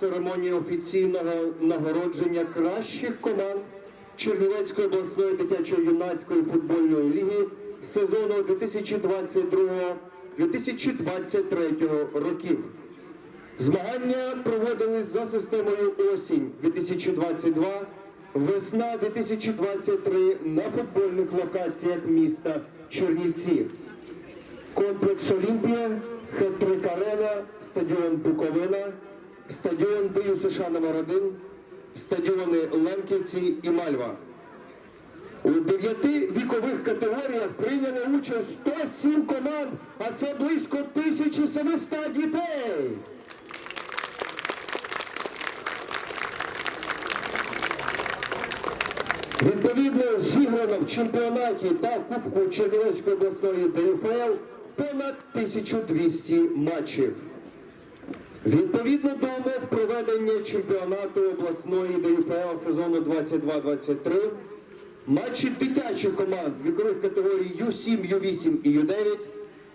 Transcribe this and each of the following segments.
церемонію офіційного нагородження кращих команд Чернівецької обласної дитячо-юнацької футбольної ліги сезону 2022-2023 років. Змагання проводились за системою осінь 2022, весна 2023 на футбольних локаціях міста Чернівці. Комплекс Олімпія, Хет-Трик Арена, стадіон Буковина, стадіон Бию США номер 1 стадіони Лемківці і Мальва. У дев'яти вікових категоріях прийняли участь 107 команд, а це близько 1700 дітей. Відповідно, зіграно в чемпіонаті та Кубку Чернівецької обласної ДФЛ понад 1200 матчів. Відповідно до умов проведення чемпіонату обласної ДФЛ сезону 22-23, матчі дитячих команд вікових категорій Ю7, Ю8 і Ю9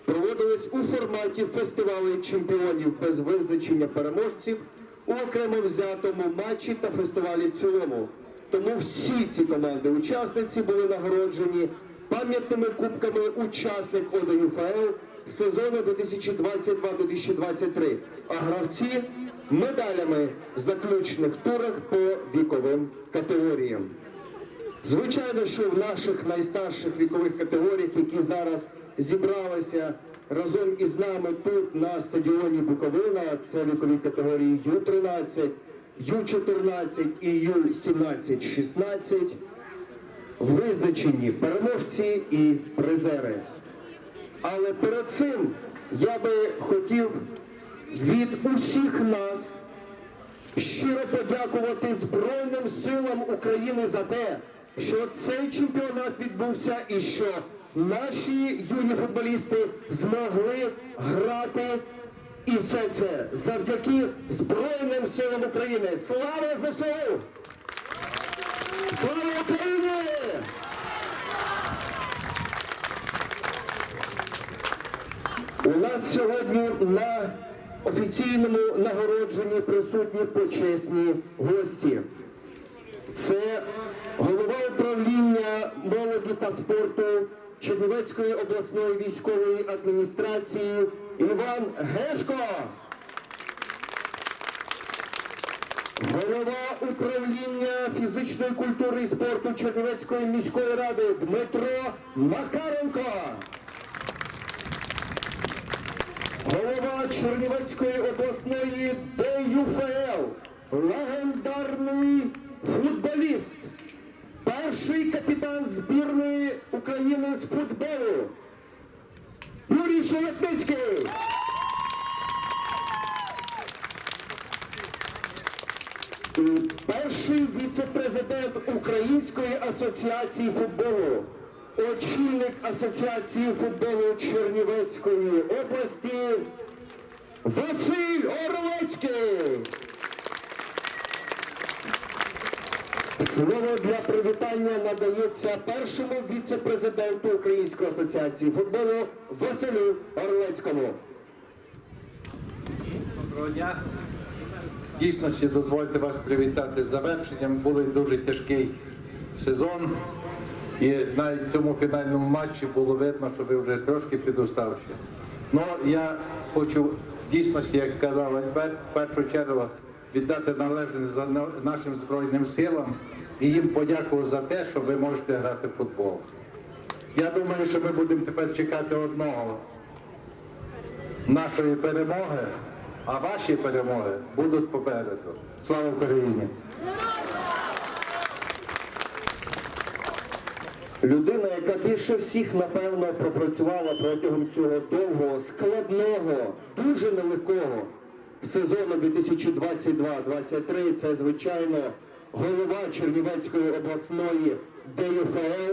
проводились у форматі фестивалю чемпіонів без визначення переможців у окремо взятому матчі та фестивалі в цілому. Тому всі ці команди-учасниці були нагороджені пам'ятними кубками учасник ОДЮФЛ сезону 2022-2023, а гравці медалями в заключних турах по віковим категоріям. Звичайно, що в наших найстарших вікових категоріях, які зараз зібралися разом із нами тут на стадіоні Буковина, це вікові категорії Ю-13, Ю-14 і Ю-17-16, визначені переможці і призери. Але перед цим я би хотів від усіх нас щиро подякувати Збройним силам України за те, що цей чемпіонат відбувся і що наші юні футболісти змогли грати. І все це завдяки Збройним силам України. Слава ЗСУ! Слава Україні! У нас сьогодні на офіційному нагородженні присутні почесні гості. Це голова управління молоді та спорту Чернівецької обласної військової адміністрації Іван Гешко. Голова управління фізичної культури і спорту Чернівецької міської ради Дмитро Макаренко. Голова Чернівецької обласної ДЮФЛ, легендарний футболіст, перший капітан збірної України з футболу Юрій Шелепницький. Перший віце-президент Української асоціації футболу, очільник Асоціації футболу Чернівецької області Василь Орлецький. Слово для привітання надається першому віце-президенту Української асоціації футболу Василю Орлецькому. Доброго дня. Дійсно, ще дозвольте вас привітати з завершенням. Був дуже тяжкий сезон. І навіть в цьому фінальному матчі було видно, що ви вже трошки підуставші. Ну, я хочу дійсності, як сказав Альберт, в першу чергу віддати належне за нашим Збройним силам і їм подякувати за те, що ви можете грати в футбол. Я думаю, що ми будемо тепер чекати одного нашої перемоги, а ваші перемоги будуть попереду. Слава Україні! Людина, яка більше всіх, напевно, пропрацювала протягом цього довгого, складного, дуже нелегкого сезону 2022-2023, це, звичайно, голова Чернівецької обласної ДЮФЛ,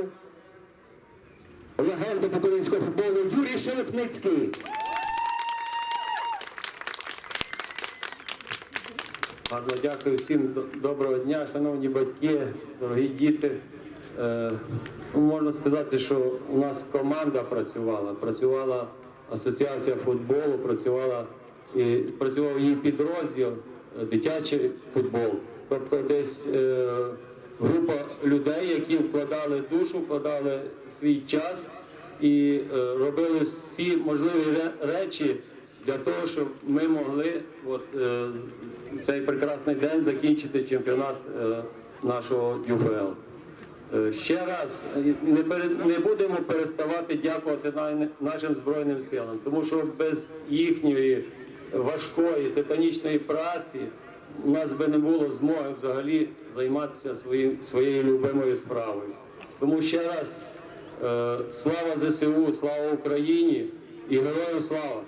легенда буковинського футболу Юрій Шелепницький. Гарно дякую всім. Доброго дня, шановні батьки, дорогі діти. Е, можна сказати, що у нас команда працювала. Працювала асоціація футболу, працювала і працював її підрозділ е, дитячий футбол. Тобто десь е, група людей, які вкладали душу, вкладали свій час і робили всі можливі речі для того, щоб ми могли от, цей прекрасний день закінчити чемпіонат нашого ЮФЛ. Е, Ще раз не, не будемо переставати дякувати нашим Збройним силам, тому що без їхньої важкої титанічної праці у нас би не було змоги взагалі займатися своїм, своєю любимою справою. Тому ще раз е, слава ЗСУ, слава Україні і героям слава!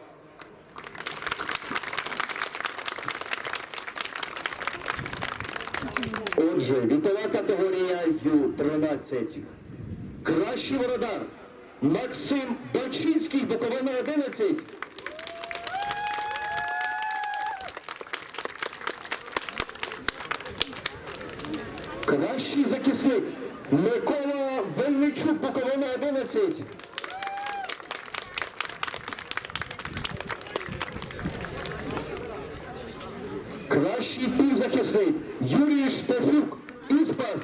Отже, вікова категорія Ю-13. Кращий воротар Максим Бачинський, Буковина 11. Кращий захисник Микола Вельничук, Буковина 11. Кращий півзахисник Юрій Штефюк, Іспас.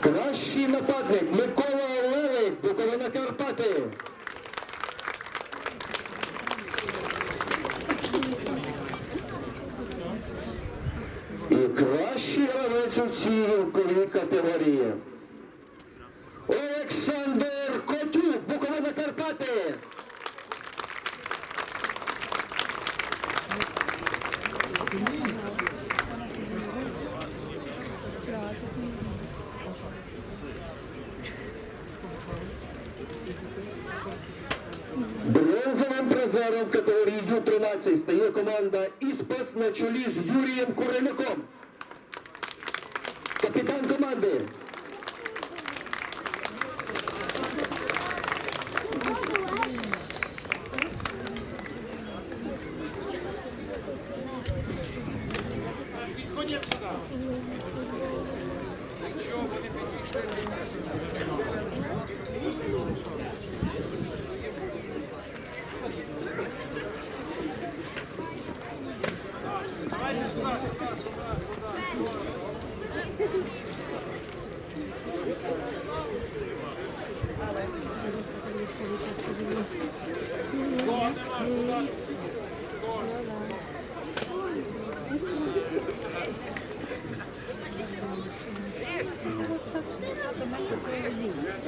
Кращий нападник Микола Левик, Буковина Карпати. І кращий гравець у цій категорії. Олександр Котюк, Буковина Карпати. Бронзовим призером категорії Ю-13 стає команда «Іспас» на чолі з Юрієм Курилюком. Капітан команди.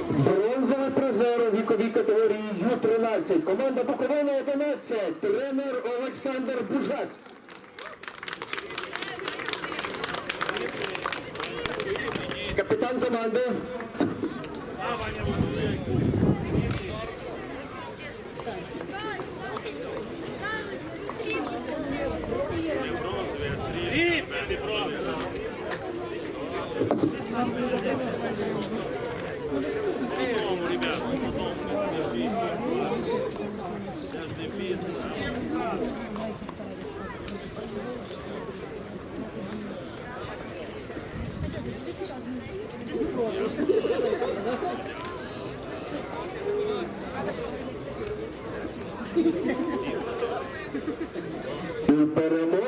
Бронзовий призер у віковій категорії Ю-13. Команда Буковина 11. Тренер Олександр Бужак. Капітан команди. І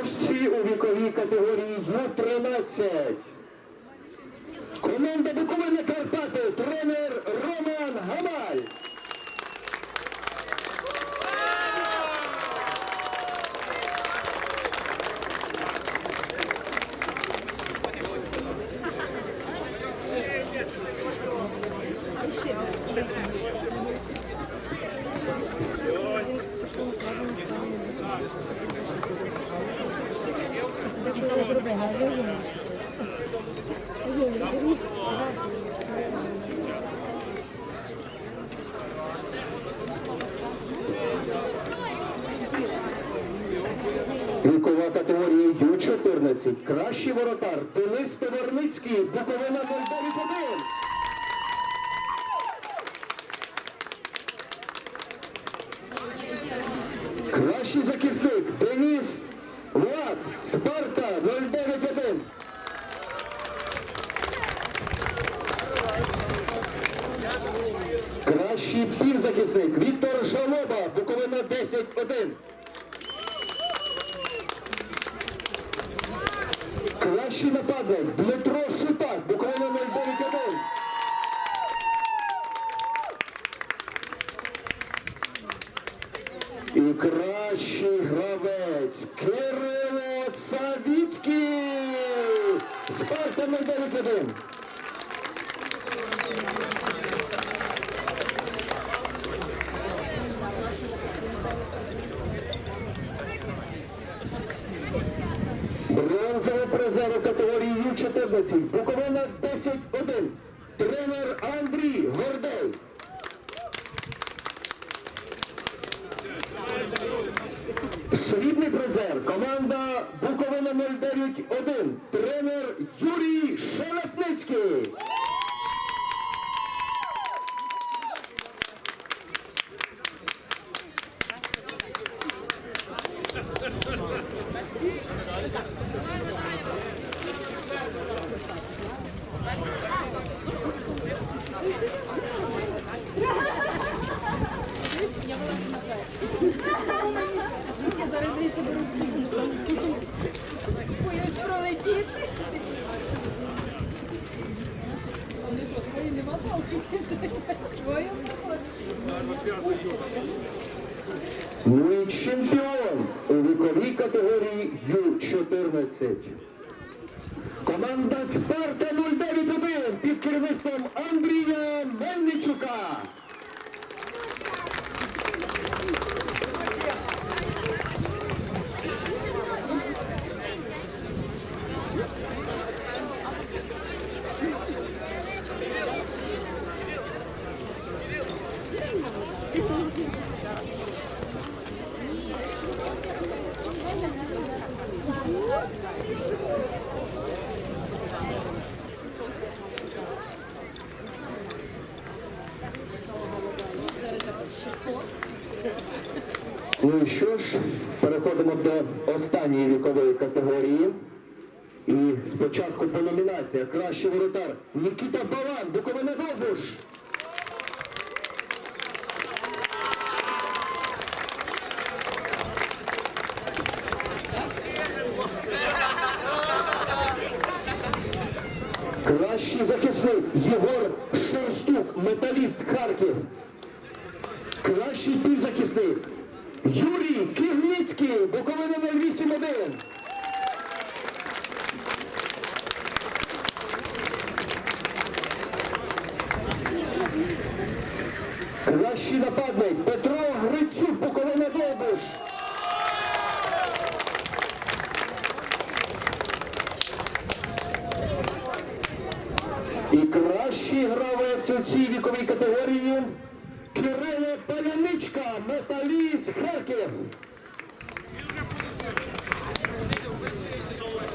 переможці у віковій категорії Ю-13. Ю-14. Кращий воротар Денис Поверницький, Буковина 09-1. Кращий захисник Деніс Влад, Спарта 091. Кращий півзахисник Віктор Жалоба, Буковина 10-1. нападок Дмитро Шут. Бронзовий призер категорії Ю-14. Буковина 10-1. Тренер Андрій Гордей. Срібний призер. Команда Буковина 09-1. Тренер Юрій Шелепницький. Я зараз дивіться беру бігну. Боюсь пролетіти. Вони що, свої нема палки чи що? Свою проходять. Ну і чемпіон у віковій категорії Ю-14. Команда Спарта 091 під керівництвом Андрія Мельничука. Ну ж, переходимо до останньої вікової категорії. І спочатку по номінаціях кращий воротар Нікіта Балан, Буковина Довбуш. Кращий захисник Єгор Шерстюк, металіст Харків. Кращий півзахисник Юрій Кигніцький, Буковина 081. Кращий нападник Петро Грицюк, Буковина Довбуш. І кращий гравець у цій віковій категорії Кирило Паляничка, металіст Харків.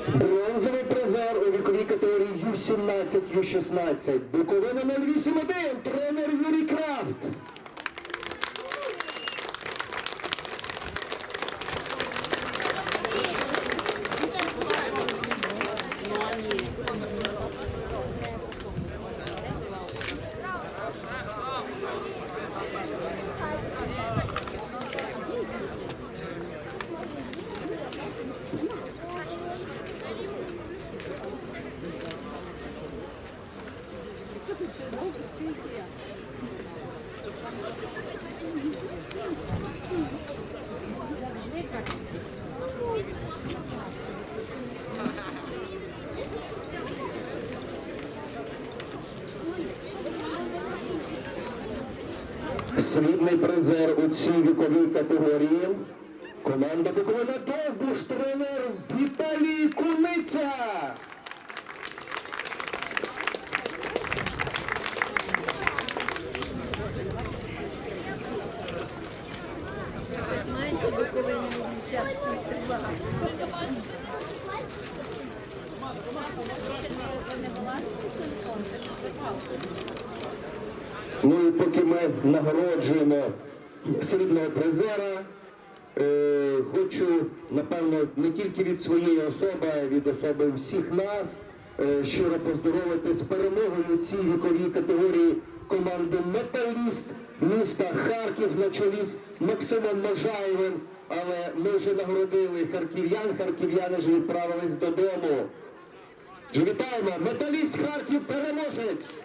Бронзовий призер у віковій категорії Ю-17, Ю-16. Буковина 081, тренер Юрій Крафт. Срібний призер у цій віковій категорії. Команда Буковина Довбуш, тренер Віталій Куниця. Повинні час Ну і поки ми нагороджуємо срібного призера, е, хочу, напевно, не тільки від своєї особи, а й від особи всіх нас е, щиро поздоровити з перемогою цій віковій категорії команду Металіст міста Харків на чолі з Максимом Можаєвим. Але ми вже нагородили харків'ян, харків'яни ж відправились додому. Вітаємо! Металіст Харків переможець!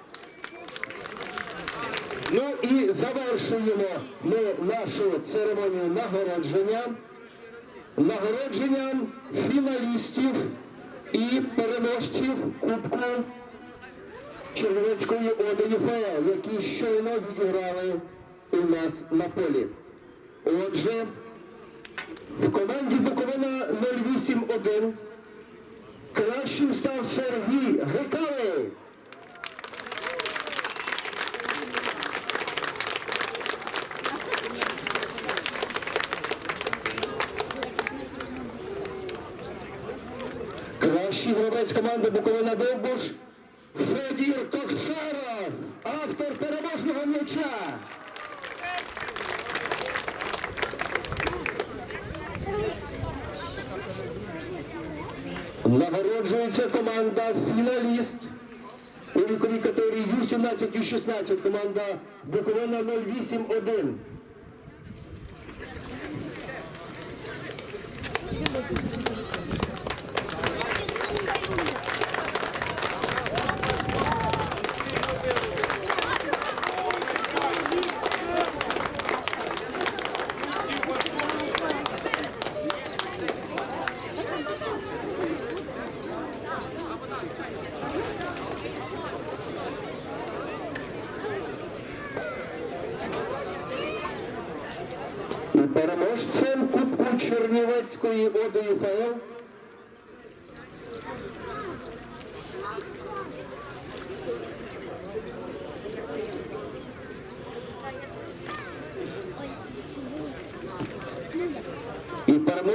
Ну і завершуємо ми нашу церемонію нагородження. Нагородженням фіналістів і переможців Кубку Чернівецької ОДА ЮФЛ, які щойно відіграли у нас на полі. Отже, в команді Буковина 08-1 кращим став Сергій Грикалий. Кращий гравець команди Буковина Довбуш Федір Кокшаров, автор переможного м'яча. Нагороджується команда фіналіст у віковій категорії Ю-17, Ю-16, команда Буковина 08-1. І переможцем Кубку Чернівецької ОДА ЮФЛ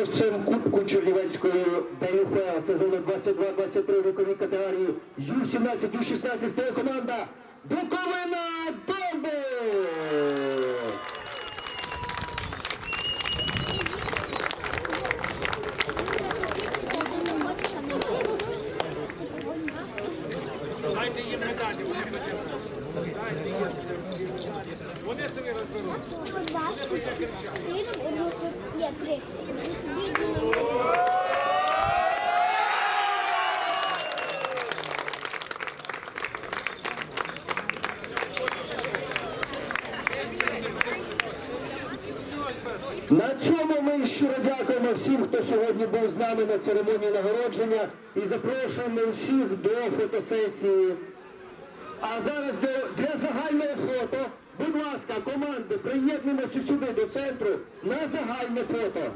І переможцем Кубку Чернівецької ДЮФЛ сезону 22-23 віковій категорії Ю-17, Ю-16 стає команда Буковина Довбу! Дайте їм медалі, вони потім. Дайте їм. Вони собі розберуть. Ні, три. На цьому ми щиро дякуємо всім, хто сьогодні був з нами на церемонії нагородження і запрошуємо всіх до фотосесії. А зараз для загального фото, будь ласка, команди, приєднуємося сюди до центру на загальне фото.